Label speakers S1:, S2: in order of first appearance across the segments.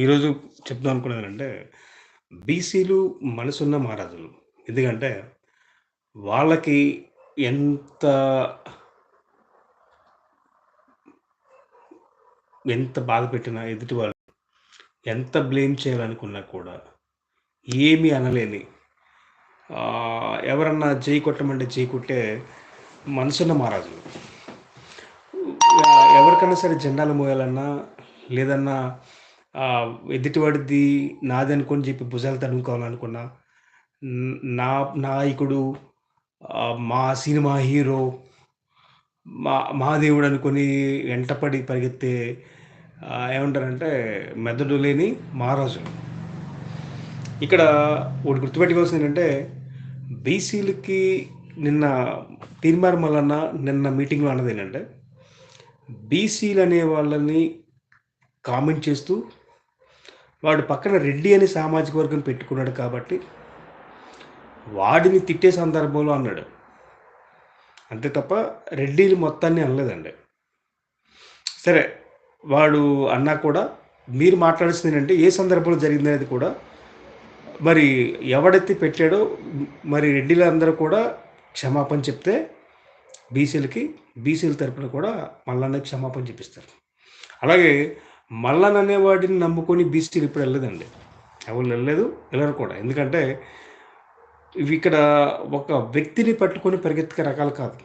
S1: ఈరోజు చెప్దాం అనుకున్నదేంటంటే, బీసీలు మనసున్న మహారాజులు. ఎందుకంటే, వాళ్ళకి ఎంత ఎంత బాధ పెట్టినా ఎదుటి వాళ్ళు, ఎంత బ్లేమ్ చేయాలనుకున్నా కూడా, ఏమీ అనలేని ఎవరన్నా చేయి కొట్టమంటే చేయి కొట్టే మనసున్న మహారాజులు. ఎవరికైనా సరే జెండాలు మోయాలన్నా, లేదన్నా ఎదుటివాడిది అనుకొని చెప్పి భుజాలు తడుముకోవాలనుకున్నా, నా నాయకుడు మా సినిమా హీరో, మా మహాదేవుడు అనుకుని వెంటపడి పరిగెత్తే ఏమంటారంటే మెదడు లేని మహారాజులు. ఇక్కడ ఒకటి గుర్తుపెట్టుకోవాల్సిందేంటంటే, బీసీలకి నిన్న తీన్మార్ మల్లన్న నిన్న మీటింగ్‌లో అన్నదేంటంటే, అనే వాళ్ళని కామెంట్ చేస్తూ, వాడు పక్కన రెడ్డి అని సామాజిక వర్గం పెట్టుకున్నాడు కాబట్టి, వాడిని తిట్టే సందర్భంలో అన్నాడు. అంతే తప్ప రెడ్డిని మొత్తాన్ని అనలేదండి. సరే, వాడు అన్నా కూడా మీరు మాట్లాడాల్సిందేంటంటే, ఏ సందర్భంలో జరిగిందనేది కూడా మరి ఎవడైతే పెట్టాడో మరి రెడ్డిలందరూ కూడా క్షమాపణ చెప్తే బీసీలకి, బీసీల తరపున కూడా మళ్ళీ క్షమాపణ చెప్పిస్తారు. అలాగే మల్లన్న అనేవాడిని నమ్ముకొని బీసీలు ఇప్పుడు ఎళ్ళలేదండి. ఎవరు వెళ్ళలేదు వెళ్ళరు కూడా. ఎందుకంటే, ఇవి ఇక్కడ ఒక వ్యక్తిని పట్టుకొని పరిగెత్తే రకాలు కాదు.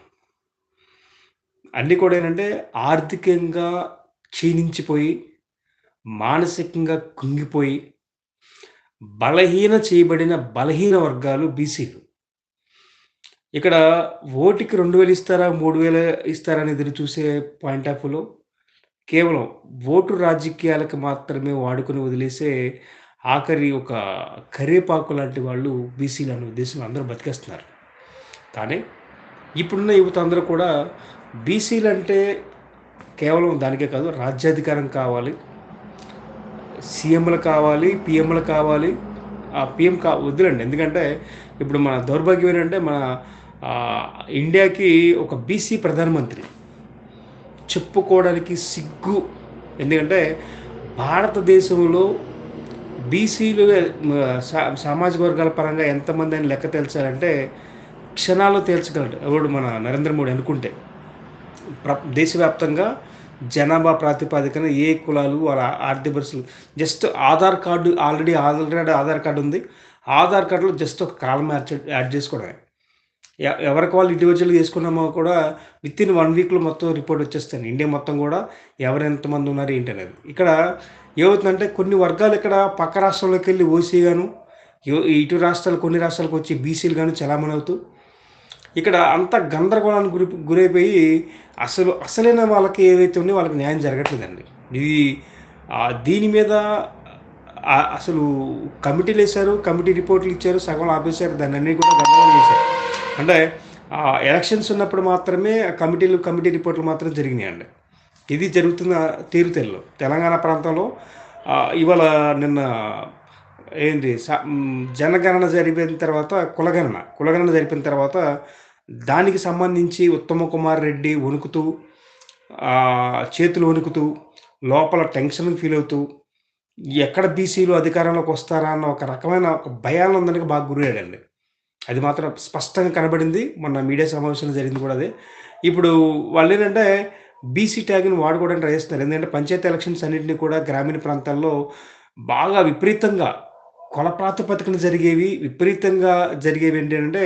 S1: అన్నీ కూడా ఏంటంటే, ఆర్థికంగా క్షీణించిపోయి, మానసికంగా కుంగిపోయి, బలహీన చేయబడిన బలహీన వర్గాలు బీసీలు. ఇక్కడ ఓటికి 2000 ఇస్తారా? 3000 ఇస్తారా? అని ఎదురు చూసే పాయింట్ ఆఫ్ వ్యూలో కేవలం ఓటు రాజకీయాలకు మాత్రమే వాడుకొని వదిలేసే ఆఖరి ఒక కరివేపాకు లాంటి వాళ్ళు బీసీలు అనే ఉద్దేశంలో అందరూ బతికేస్తున్నారు. కానీ, ఇప్పుడున్న యువత అందరూ కూడా బీసీలంటే కేవలం దానికే కాదు రాజ్యాధికారం కావాలి. సీఎంలు కావాలి, పిఎంలు కావాలి. ఆ పీఎం కా వద్దులెండి. ఎందుకంటే, ఇప్పుడు మన దౌర్భాగ్యం ఏంటంటే, మన ఇండియాకి ఒక బీసీ ప్రధానమంత్రి. చెప్పుకోవడానికి సిగ్గు. ఎందుకంటే, భారతదేశంలో బీసీలు సా సామాజిక వర్గాల పరంగా ఎంతమంది అని లెక్క తేల్చాలంటే, క్షణాల్లో తేల్చగలడు. ఎవడు మన నరేంద్ర మోడీ అనుకుంటే. ప్ర దేశవ్యాప్తంగా జనాభా ప్రాతిపదికన ఏ కులాలు, వాళ్ళ ఆర్థిక పరిస్థితులు just Aadhaar card already already Aadhaar card ఉంది. ఆధార్ కార్డులో జస్ట్ ఒక కాలం యాడ్ యాడ్ చేసుకోవడమే. ఎ ఎవరికి వాళ్ళు ఇండివిజువల్గా తీసుకున్నామో కూడా విత్ ఇన్ వన్ వీక్‌లో మొత్తం రిపోర్ట్ వచ్చేస్తాను ఇండియా మొత్తం కూడా ఎవరు ఎంతమంది ఉన్నారు ఏంటి అనేది. ఇక్కడ ఏమవుతుందంటే, కొన్ని వర్గాలు ఇక్కడ పక్క రాష్ట్రంలోకి వెళ్ళి ఓసీ గాను, ఇటు రాష్ట్రాలు కొన్ని రాష్ట్రాలకు వచ్చి బీసీలు గాను చలామణి అవుతూ, ఇక్కడ అంత గందరగోళానికి గురి గురైపోయి అసలు అసలైన వాళ్ళకి ఏవైతే ఉన్నాయో వాళ్ళకి న్యాయం జరగట్లేదండి. ఇది దీని మీద అసలు కమిటీలు వేశారు కమిటీ రిపోర్ట్‌లు ఇచ్చారు. సగం ఆపేశారు. దాన్నన్నీ కూడా గందరగోళం చేశారు. అంటే ఎలక్షన్స్ ఉన్నప్పుడు మాత్రమే కమిటీలు, కమిటీ రిపోర్ట్‌లు మాత్రం జరిగినాయండి. ఇది జరుగుతున్న తీరుతెన్నులు. తెలంగాణ ప్రాంతంలో ఇవాళ నిన్న ఏంటి జనగణన జరిపిన తర్వాత కులగణన. కులగణన జరిపిన తర్వాత దానికి సంబంధించి ఉత్తమ కుమార్ రెడ్డి వణుకుతూ, చేతులు వణుకుతూ, లోపల టెన్షన్ ఫీల్ అవుతూ, ఎక్కడ బీసీలు అధికారంలోకి వస్తారా అన్న ఒక రకమైన ఒక భయాందోళనకి బాగా గురయ్యాడండి. అది మాత్రం స్పష్టంగా కనబడింది. మొన్న మీడియా సమావేశంలో జరిగింది కూడా అదే. ఇప్పుడు వాళ్ళు ఏంటంటే బీసీ ట్యాగ్‌ని వాడుకోవడానికి ట్రై చేస్తున్నారు. ఎందుకంటే, పంచాయతీ ఎలక్షన్స్ అన్నింటినీ కూడా గ్రామీణ ప్రాంతాల్లో బాగా విపరీతంగా కుల ప్రాతిపదికన జరిగేవి, విపరీతంగా జరిగేవి ఏంటంటే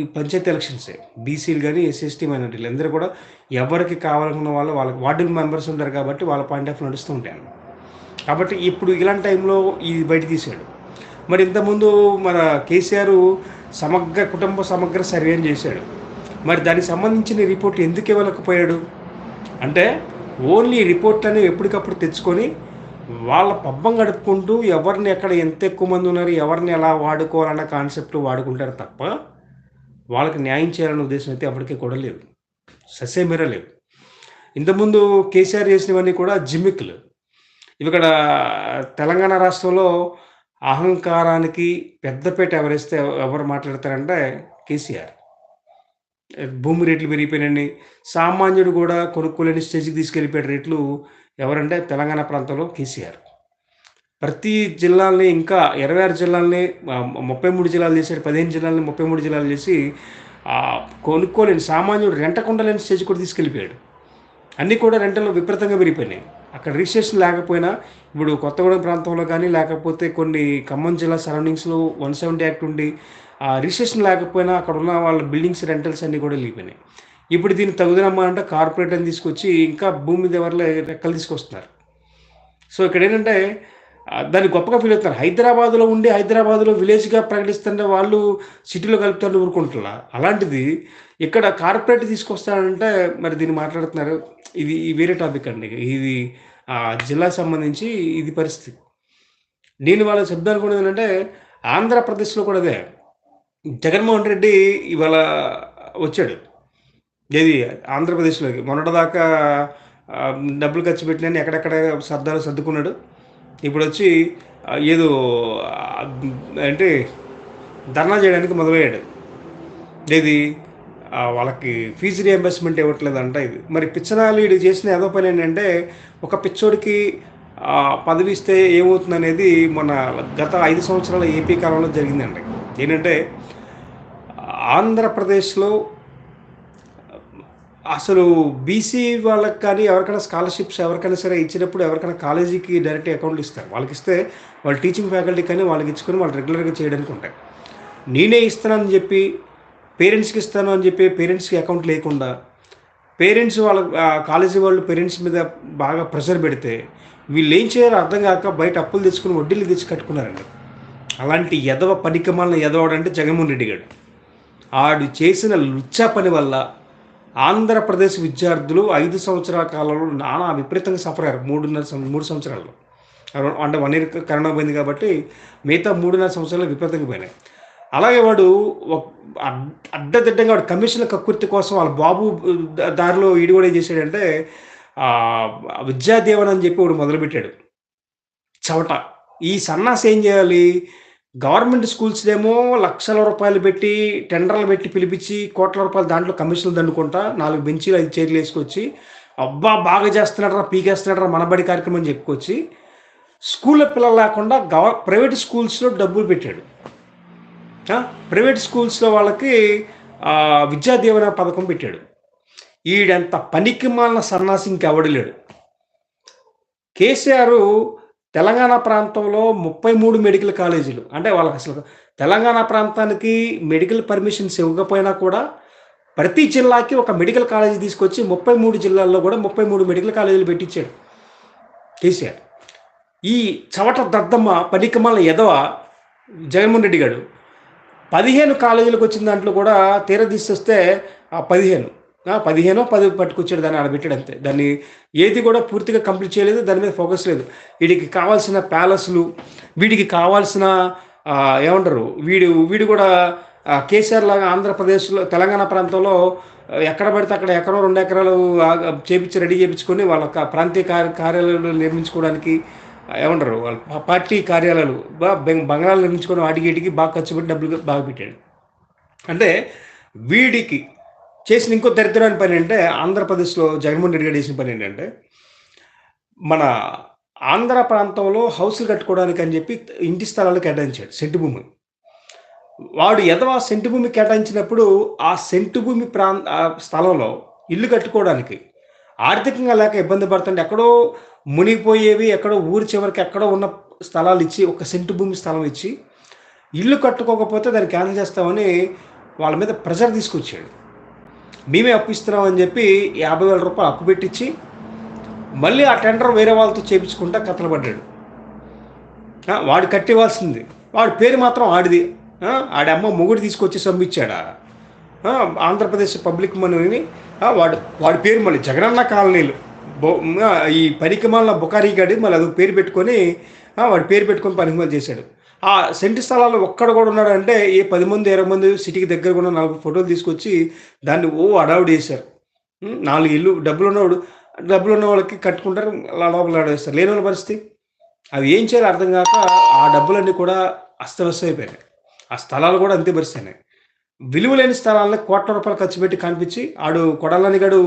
S1: ఈ పంచాయతీ ఎలక్షన్సే. బీసీలు కానీ ఎస్ఎస్టీ మైనార్టీలు అందరూ కూడా ఎవరికి కావాలనుకున్న వాళ్ళు వాళ్ళకి వార్డు మెంబర్స్ ఉంటారు కాబట్టి వాళ్ళ పాయింట్ ఆఫ్ నడుస్తూ ఉంటారు కాబట్టి ఇప్పుడు ఇలాంటి టైంలో ఇది బయట తీసాడు మరి ఇంతకుముందు మన కేసీఆర్ సమగ్ర కుటుంబ సమగ్ర సర్వేని చేశాడు. మరి దానికి సంబంధించిన రిపోర్ట్ ఎందుకు ఇవ్వలేకపోయాడు? అంటే ఓన్లీ రిపోర్ట్‌లనేవి ఎప్పటికప్పుడు తెచ్చుకొని వాళ్ళ పబ్బం గడుపుకుంటూ ఎవరిని ఎక్కడ ఎంత ఎక్కువ మంది ఉన్నారు, ఎవరిని ఎలా వాడుకోవాలన్న కాన్సెప్ట్ వాడుకుంటారు తప్ప, వాళ్ళకి న్యాయం చేయాలనే ఉద్దేశం అయితే ఎవరికీ కూడా లేదు. ససేమిర లేవు ఇంతకుముందు కేసీఆర్ చేసినవన్నీ కూడా జిమ్మిక్కులు. ఇక్కడ తెలంగాణ రాష్ట్రంలో అహంకారానికి పెద్దపేట ఎవరిస్తే ఎవరు మాట్లాడతారంటే కేసీఆర్. భూమి రేట్లు పెరిగిపోయినాయి సామాన్యుడు కూడా కొనుక్కోలేని స్టేజ్‌కి తీసుకెళ్ళిపోయాడు రేట్లు ఎవరంటే తెలంగాణ ప్రాంతంలో కేసీఆర్. ప్రతి జిల్లాల్ని ఇంకా ఇరవై ఆరు జిల్లాల్ని ముప్పై మూడు జిల్లాలు చేశాడు పదిహేను జిల్లాలని ముప్పై మూడు జిల్లాలు చేసి కొనుక్కోలేని సామాన్యుడు రెంటకుండలేని స్టేజ్ కూడా తీసుకెళ్ళిపోయాడు అన్నీ కూడా రెంటలు విపరీతంగా పెరిగిపోయినాయి అక్కడ రిజిస్ట్రేషన్ లేకపోయినా ఇప్పుడు కొత్తగూడెం ప్రాంతంలో కానీ లేకపోతే కొన్ని ఖమ్మం జిల్లా సరౌండింగ్స్లో వన్ సెవెంటీ యాక్ట్ ఉండి ఆ రిజిస్ట్రేషన్ లేకపోయినా అక్కడ ఉన్న వాళ్ళ బిల్డింగ్స్ రెంటల్స్ అన్నీ కూడా వెళ్ళిపోయినాయి. ఇప్పుడు దీన్ని తగుదనమ్మా అంటే కార్పొరేట్ అని తీసుకొచ్చి ఇంకా భూమి దేవర్లో రెక్కలు తీసుకొస్తున్నారు. సో ఇక్కడ ఏంటంటే దాన్ని గొప్పగా ఫీల్ అవుతున్నారు. హైదరాబాద్లో ఉండి హైదరాబాద్లో విలేజ్గా ప్రకటిస్తుంటే వాళ్ళు సిటీలో కలుపుతారని ఊరుకుంటున్నారు. అలాంటిది ఇక్కడ కార్పొరేట్ తీసుకొస్తారంటే మరి దీన్ని మాట్లాడుతున్నారు. ఇది వేరే టాపిక్ అండి. ఇది ఆ జిల్లా సంబంధించి ఇది పరిస్థితి. నేను వాళ్ళ శబ్దాలు కూడా ఏంటంటే ఆంధ్రప్రదేశ్లో కూడా అదే. జగన్మోహన్ రెడ్డి ఇవాళ వచ్చాడు. ఏది? ఆంధ్రప్రదేశ్లోకి. మొన్నటిదాకా డబ్బులు ఖర్చు పెట్టినని ఎక్కడెక్కడ సర్దాలు సర్దుకున్నాడు. ఇప్పుడు వచ్చి ఏదో అంటే ధర్నా చేయడానికి మొదలయ్యాడు. ఏది? వాళ్ళకి ఫీజు రియంబర్స్మెంట్ ఇవ్వట్లేదంట ఇది. మరి పిచ్చనాలీడు చేసిన ఏదో పని ఏంటంటే ఒక పిచ్చోడికి పదవి ఇస్తే ఏమవుతుంది అనేది మన గత ఐదు సంవత్సరాల ఏపీ కాలంలో జరిగిందండి. ఏంటంటే ఆంధ్రప్రదేశ్లో అసలు బీసీ వాళ్ళకి కానీ ఎవరికైనా స్కాలర్షిప్స్ ఎవరికైనా సరే ఇచ్చినప్పుడు ఎవరికైనా కాలేజీకి డైరెక్ట్ అకౌంట్లు ఇస్తారు. వాళ్ళకి ఇస్తే వాళ్ళు టీచింగ్ ఫ్యాకల్టీ కానీ వాళ్ళకి ఇచ్చుకొని వాళ్ళు రెగ్యులర్గా చేయడానికి ఉంటాయి. నేనే ఇస్తానని చెప్పి పేరెంట్స్కి ఇస్తాను అని చెప్పి పేరెంట్స్కి అకౌంట్ లేకుండా పేరెంట్స్ వాళ్ళ కాలేజీ వాళ్ళు పేరెంట్స్ మీద బాగా ప్రెషర్ పెడితే వీళ్ళు ఏం చేయాలో అర్థం కాక బయట అప్పులు తెచ్చుకుని వడ్డీలు తెచ్చి కట్టుకున్నారండి. అలాంటి ఎదవ పనికమాలను ఎదవడంటే జగన్మోహన్ రెడ్డి గారు ఆడు చేసిన లుచ్చా పని వల్ల ఆంధ్రప్రదేశ్ విద్యార్థులు ఐదు సంవత్సరాల కాలంలో నానా విపరీతంగా సఫర్ అయ్యారు. మూడున్నర మూడు సంవత్సరాల్లో. అంటే వన్ ఇయర్ కరోనా పోయింది కాబట్టి మిగతా మూడున్నర సంవత్సరాలు విపరీతంగా పోయినాయి. అలాగే వాడు అడ్డదిడ్డంగా వాడు కమిషన్ల కక్కుర్తి కోసం వాళ్ళ బాబు దారిలో ఈడు కూడా ఏం చేశాడంటే విద్యాదేవన్ అని చెప్పి వాడు మొదలుపెట్టాడు. చవట. ఈ సన్నాస్ ఏం చేయాలి? గవర్నమెంట్ స్కూల్స్ ఏమో లక్షల రూపాయలు పెట్టి టెండర్లు పెట్టి పిలిపించి కోట్ల రూపాయలు దాంట్లో కమిషన్లు దండుకుంటా నాలుగు బెంచీలు ఐదు చైర్లు వేసుకొచ్చి అబ్బా బాగా చేస్తున్నాడరా పీకేస్తున్నాడరా మనబడి కార్యక్రమం చెప్పుకొచ్చి స్కూల్లో పిల్లలు లేకుండా గవ ప్రైవేట్ స్కూల్స్లో డబ్బులు పెట్టాడు. ప్రైవేట్ స్కూల్స్లో వాళ్ళకి విద్యా దీవెన పథకం పెట్టాడు. ఈడంత పనికి మాలిన సన్నాసి ఇంకెవడలేడు కేసీఆర్ తెలంగాణ ప్రాంతంలో ముప్పై మూడు మెడికల్ కాలేజీలు. అంటే వాళ్ళకి అసలు తెలంగాణ ప్రాంతానికి మెడికల్ పర్మిషన్స్ ఇవ్వకపోయినా కూడా ప్రతి జిల్లాకి ఒక మెడికల్ కాలేజీ తీసుకొచ్చి ముప్పై మూడు జిల్లాల్లో కూడా ముప్పై మూడు మెడికల్ కాలేజీలు పెట్టించాడు కేసీఆర్. ఈ చవట దద్దమ్మ పనికిమాల ఎదవ జగన్మోహన్ రెడ్డి గారు పదిహేను కాలేజీలకు వచ్చిన దాంట్లో కూడా తీర ఆ పదిహేను. పదిహేనో పది పట్టుకొచ్చాడు దాన్ని ఆడబెట్టాడు అంతే. దాన్ని ఏది కూడా పూర్తిగా కంప్లీట్ చేయలేదు దాని మీద ఫోకస్ లేదు. వీడికి కావాల్సిన ప్యాలెస్లు వీడికి కావాల్సిన ఏమంటారు వీడు వీడు కూడా కేసీఆర్ లాగా ఆంధ్రప్రదేశ్లో తెలంగాణ ప్రాంతంలో ఎక్కడ పడితే అక్కడ ఎకరో రెండు ఎకరాలు చేపించి రెడీ చేయించుకొని వాళ్ళ ప్రాంతీయ కార్యాలయాలు నిర్మించుకోవడానికి ఏమంటారు? వాళ్ళ పార్టీ కార్యాలయాలు బాగా బంగాళాలు నిర్మించుకొని వాటికి వీటికి బాగా ఖర్చు పెట్టి డబ్బులు బాగా పెట్టాడు. అంటే వీడికి చేసిన ఇంకో దరిద్రమైన పని అంటే ఆంధ్రప్రదేశ్లో జగన్మోహన్ రెడ్డి గారు చేసిన పని ఏంటంటే మన ఆంధ్ర ప్రాంతంలో హౌస్లు కట్టుకోవడానికి అని చెప్పి ఇంటి స్థలాలు కేటాయించాడు సెంటు భూమి. వాడు ఎదవా సెంటు భూమి కేటాయించినప్పుడు ఆ సెంటు భూమి ప్రాంత స్థలంలో ఇల్లు కట్టుకోవడానికి ఆర్థికంగా లేక ఇబ్బంది పడుతుంటే ఎక్కడో మునిగిపోయేవి ఎక్కడో ఊరి చివరికి ఎక్కడో ఉన్న స్థలాలు ఇచ్చి ఒక సెంటు భూమి స్థలం ఇచ్చి ఇల్లు కట్టుకోకపోతే దాన్ని క్యాన్సిల్ చేస్తామని వాళ్ళ మీద ప్రెజర్ తీసుకొచ్చాడు. మేమే అప్పు ఇస్తున్నామని చెప్పి యాభై వేల రూపాయలు అప్పు పెట్టించి మళ్ళీ ఆ టెండర్ వేరే వాళ్ళతో చేపించుకుంటా కథలు పడ్డాడు. వాడు కట్టివ్వాల్సింది వాడి పేరు మాత్రం ఆడిది. ఆడి అమ్మ మొగుడు తీసుకొచ్చి సమ్మిచ్చాడా ఆంధ్రప్రదేశ్ పబ్లిక్ మనీని వాడు వాడి పేరు మళ్ళీ జగనన్న కాలనీలు. ఈ పరికమాల బుకారీగాడు గడి మళ్ళీ అది పేరు పెట్టుకొని వాడు పేరు పెట్టుకొని పనికిమాలు చేశాడు. ఆ సెంటి స్థలాల్లో ఒక్కడ కూడా ఉన్నాడంటే ఏ పది మంది ఇరవై మంది సిటీకి దగ్గర కూడా నాలుగు ఫోటోలు తీసుకొచ్చి దాన్ని ఓ అడావుడు వేశారు. నాలుగు ఇల్లు డబ్బులు ఉన్నవాడు డబ్బులు ఉన్న వాళ్ళకి కట్టుకుంటారు లోపల ఆడేస్తారు లేని వాళ్ళ పరిస్థితి. అవి ఏం చేయాలో అర్థం కాక ఆ డబ్బులన్నీ కూడా అస్తవ్యస్తం అయిపోయినాయి ఆ స్థలాలు కూడా అంతే పరిస్థితి విలువలేని స్థలాలను కోట్ల రూపాయలు ఖర్చు పెట్టి కనిపించి ఆడు కొడాలని గడు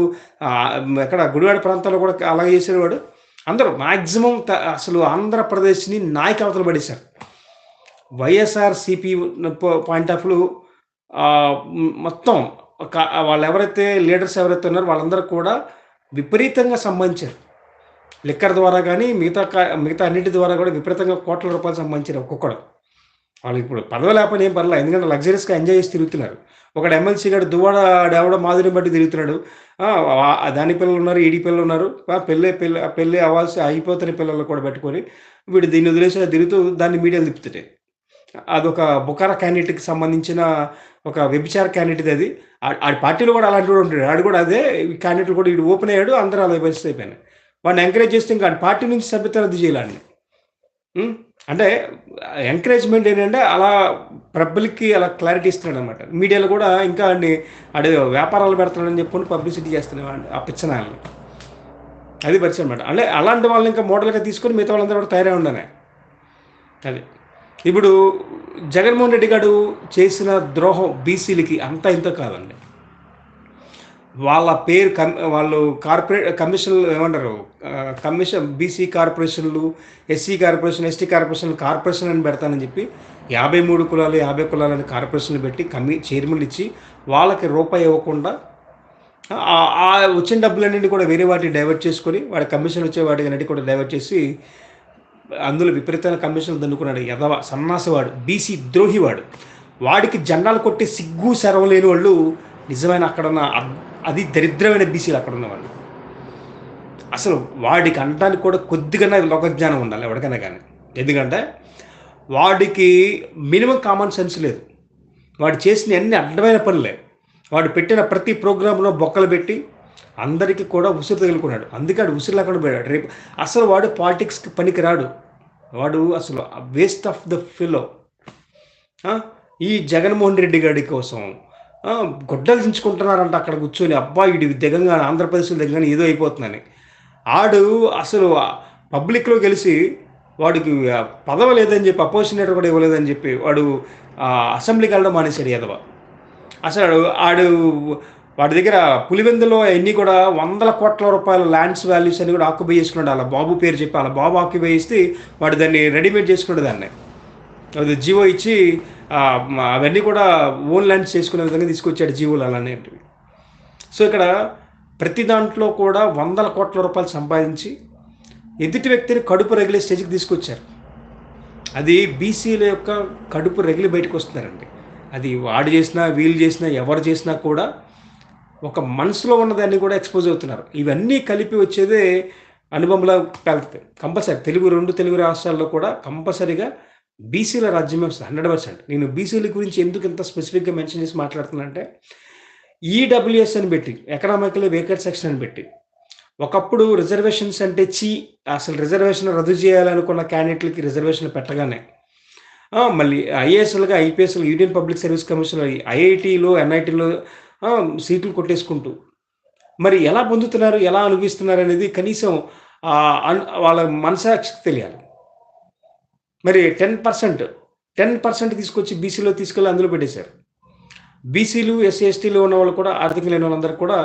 S1: ఎక్కడ గుడివాడ ప్రాంతాల్లో కూడా అలాగే చేసేవాడు. అందరూ మ్యాక్సిమం అసలు ఆంధ్రప్రదేశ్ని నాయకవతలు పడేశారు. YSR CP point of view మొత్తం వాళ్ళు ఎవరైతే లీడర్స్ ఎవరైతే ఉన్నారో వాళ్ళందరూ కూడా విపరీతంగా సంబంధించారు. లిక్కర్ ద్వారా కానీ మిగతా మిగతా అన్నిటి ద్వారా కూడా విపరీతంగా కోట్ల రూపాయలు సంబంధించారు ఒక్కొక్కడు. వాళ్ళు ఇప్పుడు పదవి లేకపోయినా ఏం పర్లేదు ఎందుకంటే లగ్జరీస్గా ఎంజాయ్ చేసి తిరుగుతున్నారు. ఒకడు ఎమ్మెల్సీ గారు దువ్వాడ ఎవడో మాధురి బట్టి తిరుగుతున్నాడు. దాని పిల్లలు ఉన్నారు ఈడి పిల్లలు ఉన్నారు. పెళ్ళి పెళ్ళి పెళ్ళి అవ్వాల్సి అయిపోతున్న పిల్లలు కూడా పెట్టుకొని వీడు దీన్ని వదిలేసి తిరుగుతూ దాన్ని మీడియాలు తిప్పుతుంటే. అదొక బుకారా క్యాండిడేట్కి సంబంధించిన ఒక వ్యభిచార క్యాండిడేట్ అది. ఆడి పార్టీలో కూడా అలాంటి కూడా ఉంటాడు. ఆడు కూడా అదే క్యాండిడేట్ కూడా వీడు ఓపెన్ అయ్యాడు అందరూ అలా పరిస్థితి అయిపోయినాయి. వాడిని ఎంకరేజ్ చేస్తే ఇంకా పార్టీ నుంచి సభ్యత రద్దు చేయాలని అంటే ఎంకరేజ్మెంట్ ఏంటంటే అలా పబ్లిక్కి అలా క్లారిటీ ఇస్తున్నాడు అనమాట మీడియాలో కూడా ఇంకా అండి అడే వ్యాపారాలు పెడుతున్నాడని చెప్పి పబ్లిసిటీ చేస్తున్నాడు ఆ పిచ్చనాలని అది పరిచయం అనమాట అంటే అలాంటి వాళ్ళని ఇంకా మోడల్గా తీసుకొని మిగతా వాళ్ళందరూ కూడా తయారై ఉండనే అది. ఇప్పుడు జగన్మోహన్ రెడ్డి గారు చేసిన ద్రోహం బీసీలకి అంతా ఇంత కాదండి. వాళ్ళ పేరు కమ్ వాళ్ళు కార్పొరేట్ కమిషన్లు ఏమంటారు? కమిషన్ బీసీ కార్పొరేషన్లు SC corporation ST corporation corporation అని పెడతానని చెప్పి యాభై మూడు కులాలు యాభై కులాలు కార్పొరేషన్లు పెట్టి కమి చైర్మన్లు ఇచ్చి వాళ్ళకి రూపాయి ఇవ్వకుండా ఆ వచ్చిన డబ్బులన్నింటినీ కూడా వేరే వాటిని డైవర్ట్ చేసుకొని వాడి కమిషన్ వచ్చే వాటికి అన్నిటి కూడా డైవర్ట్ చేసి అందులో విపరీతమైన కమిషన్లు దండుకున్నాడు యదవ సన్నాసివాడు బీసీ ద్రోహివాడు. వాడికి జెండాలు కొట్టి సిగ్గు సెరవలేని వాళ్ళు నిజమైన అక్కడున్న అది దరిద్రమైన బీసీలు అక్కడ ఉన్నవాళ్ళు అసలు వాడికి అనడానికి కూడా కొద్దిగా లోకజ్ఞానం ఉండాలి ఎవరికైనా కానీ. ఎందుకంటే వాడికి మినిమం కామన్ సెన్స్ లేదు. వాడు చేసిన అన్ని అడ్డమైన పనులే. వాడు పెట్టిన ప్రతి ప్రోగ్రాంలో బొక్కలు పెట్టి అందరికీ కూడా ఉసిరు తగులుకున్నాడు. అందుకే వాడు ఉసురు లేకుండా పోయాడు. రేపు అసలు వాడు పాలిటిక్స్కి పనికి రాడు. వాడు అసలు వేస్ట్ ఆఫ్ ద ఫిలో ఈ జగన్మోహన్ రెడ్డి గారి కోసం గొడ్డలు దించుకుంటున్నారంట అక్కడ కూర్చొని. అబ్బా ఇటు దిగంగా ఆంధ్రప్రదేశ్లో దిగంగానే ఏదో అయిపోతుందని. ఆడు అసలు పబ్లిక్లో గెలిచి వాడికి పదవ లేదని చెప్పి అపోజిషన్ కూడా ఇవ్వలేదని చెప్పి వాడు అసెంబ్లీకి వెళ్ళడం మానేశాడు యాదవ. అసలు ఆడు వాడి దగ్గర పులివెందులో అన్నీ కూడా వందల కోట్ల రూపాయల ల్యాండ్స్ వాల్యూస్ అని కూడా ఆక్యుపై చేసుకున్నాడు. అలా బాబు పేరు చెప్పి అలా బాబు ఆక్యుపై చేస్తే వాడు దాన్ని రెడీమేడ్ చేసుకున్నాడు దాన్ని. అది జీవో ఇచ్చి అవన్నీ కూడా ఓన్ ల్యాండ్స్ చేసుకునే విధంగా తీసుకొచ్చాడు జీవులు అలాంటివి సో ఇక్కడ ప్రతి దాంట్లో కూడా వందల కోట్ల రూపాయలు సంపాదించి ఎదుటి వ్యక్తిని కడుపు రగిలే స్టేజ్కి తీసుకొచ్చారు. అది బీసీల యొక్క కడుపు రగిలి బయటకు వస్తున్నారండి. అది వాడు చేసినా వీళ్ళు చేసినా ఎవరు చేసినా కూడా ఒక మనసులో ఉన్నదాన్ని కూడా ఎక్స్పోజ్ అవుతున్నారు. ఇవన్నీ కలిపి వచ్చేదే అనుభవంలో పెళ్తాయి కంపల్సరీ తెలుగు రెండు తెలుగు రాష్ట్రాల్లో కూడా కంపల్సరీగా బీసీల రాజ్యం హండ్రెడ్ పర్సెంట్. నేను బీసీల గురించి ఎందుకు ఇంత స్పెసిఫిక్గా మెన్షన్ చేసి మాట్లాడుతున్నానంటే ఈడబ్ల్యూఎస్ అని పెట్టి ఎకనామికల్ వేకెట్ సెక్షన్ అని పెట్టి ఒకప్పుడు రిజర్వేషన్స్ అంటే చీ అసలు రిజర్వేషన్ రద్దు చేయాలనుకున్న క్యాండిడేట్లకి రిజర్వేషన్లు పెట్టగానే మళ్ళీ ఐఏఎస్లుగా ఐపీఎస్లు యూనియన్ పబ్లిక్ సర్వీస్ కమిషన్ ఐఐటీలు ఎన్ఐటీలో సీట్లు కొట్టేసుకుంటూ మరి ఎలా పొందుతున్నారు ఎలా అనుభవిస్తున్నారు అనేది కనీసం వాళ్ళ మనసాక్షికి తెలియాలి. మరి టెన్ పర్సెంట్ టెన్ పర్సెంట్ తీసుకొచ్చి బీసీలో తీసుకెళ్ళి అందులో పెట్టేశారు. బీసీలు ఎస్సిఎస్టీలు ఉన్న వాళ్ళు కూడా ఆర్థిక లేని వాళ్ళందరూ కూడా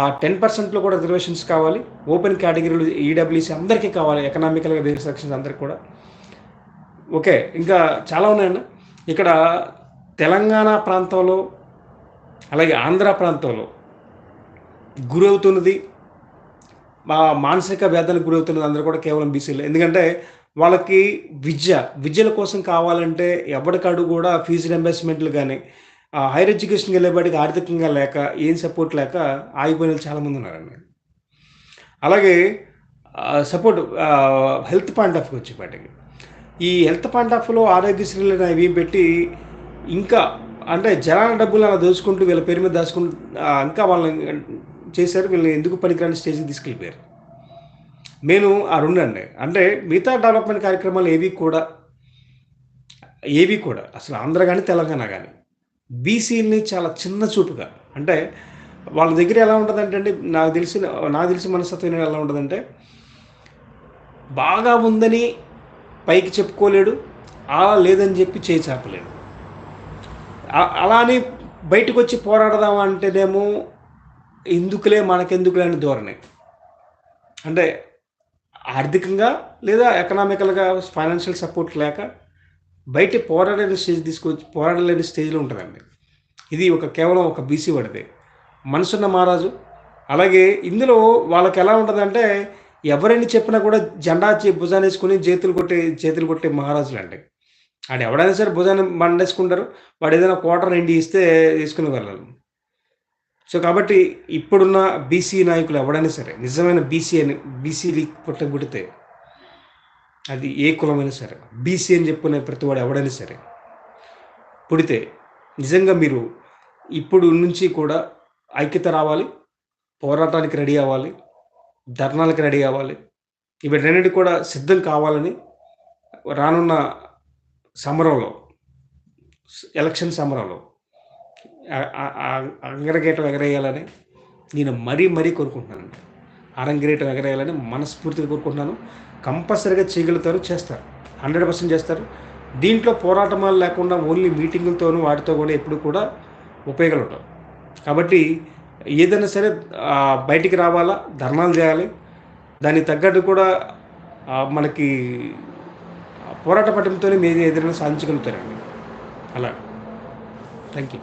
S1: ఆ టెన్ పర్సెంట్లో కూడా రిజర్వేషన్స్ కావాలి. ఓపెన్ కేటగిరీలు ఈడబ్ల్యూసీ అందరికీ కావాలి ఎకనామికల్గా వేరే సెక్షన్స్ కూడా. ఓకే ఇంకా చాలా ఉన్నాయండి ఇక్కడ తెలంగాణ ప్రాంతంలో అలాగే ఆంధ్ర ప్రాంతంలో గురవుతున్నది మా మానసిక వ్యాధులకు గురవుతున్నది అందరూ కూడా కేవలం బీసీలు. ఎందుకంటే వాళ్ళకి విద్య విద్యల కోసం కావాలంటే ఎవరికాడు కూడా ఫీజు రింబర్స్మెంట్లు కానీ హైయర్ ఎడ్యుకేషన్కి వెళ్ళేపాటికి ఆర్థికంగా లేక ఏం సపోర్ట్ లేక ఆగిపోయిన చాలామంది ఉన్నారండి. అలాగే సపోర్ట్ హెల్త్ పాయింట్ ఆఫ్ వచ్చేపాటికి. ఈ హెల్త్ పాయింట్ ఆఫ్లో ఆరోగ్యశ్రీలు అవి పెట్టి ఇంకా అంటే జనాల డబ్బులు అలా దోచుకుంటూ వీళ్ళ పేరు మీద దాచుకుంటూ ఇంకా వాళ్ళని చేశారు వీళ్ళని ఎందుకు పనికిరాని స్టేజ్కి తీసుకెళ్ళిపోయారు. నేను ఆ రెండండి అంటే మిగతా డెవలప్మెంట్ కార్యక్రమాలు ఏవి కూడా ఏవి కూడా అసలు ఆంధ్ర కానీ తెలంగాణ కానీ బీసీని చాలా చిన్న చూపుగా అంటే వాళ్ళ దగ్గర ఎలా ఉంటుందంటే అండి నాకు తెలిసిన నాకు తెలిసి మనస్తత్వం ఎలా ఉంటుందంటే బాగా ఉందని పైకి చెప్పుకోలేడు అలా లేదని చెప్పి చేయి అలా అని బయటకు వచ్చి పోరాడదాం అంటేనేమో ఎందుకులే మనకెందుకులే అని ధోరణి. అంటే ఆర్థికంగా లేదా ఎకనామికల్గా ఫైనాన్షియల్ సపోర్ట్ లేక బయట పోరాడలేని స్టేజ్ తీసుకొచ్చి పోరాడలేని స్టేజ్లో ఉంటుందండి ఇది ఒక కేవలం ఒక బీసీ వాడిదే మనసున్న మహారాజు అలాగే ఇందులో వాళ్ళకి ఎలా ఉంటుందంటే ఎవరైనా చెప్పినా కూడా జెండా భుజాన్ని వేసుకుని చేతులు కొట్టే చేతులు కొట్టే మహారాజులు అండి ఆడు ఎవడైనా సరే భుజాన్ని బండేసుకుంటారు వాడు ఏదైనా క్వార్టర్ ఎండి ఇస్తే వేసుకుని వెళ్ళాలి సో కాబట్టి ఇప్పుడున్న బీసీ నాయకులు ఎవడైనా సరే నిజమైన బీసీ అని బీసీ లీగ్ పుడితే అది ఏ కులమైనా సరే బీసీ అని చెప్పుకునే ప్రతివాడు ఎవడైనా సరే పుడితే నిజంగా మీరు ఇప్పుడు నుంచి కూడా ఐక్యత రావాలి పోరాటానికి రెడీ అవ్వాలి ధర్నాలకు రెడీ అవ్వాలి ఇవి రెండింటి కూడా సిద్ధం కావాలని రానున్న సమరంలో ఎలక్షన్ సమరంలో అంగరగేటం ఎగరేయాలని నేను మరీ మరీ కోరుకుంటున్నాను. అరంగరేటం ఎగరేయాలని మనస్ఫూర్తిగా కోరుకుంటున్నాను. కంపల్సరీగా చేయగలుగుతారు చేస్తారు. హండ్రెడ్ పర్సెంట్ చేస్తారు. దీంట్లో పోరాటమాలు లేకుండా ఓన్లీ మీటింగులతోనూ వాటితో కూడా ఎప్పుడు కూడా ఉపయోగాలు ఉంటాయి కాబట్టి ఏదైనా సరే బయటికి రావాలా ధర్నాలు చేయాలి. దానికి తగ్గట్టు కూడా మనకి పోరాట పట్టంతోనే మీరు ఏదైనా సాధించగలుగుతారండి. అలా. Thank you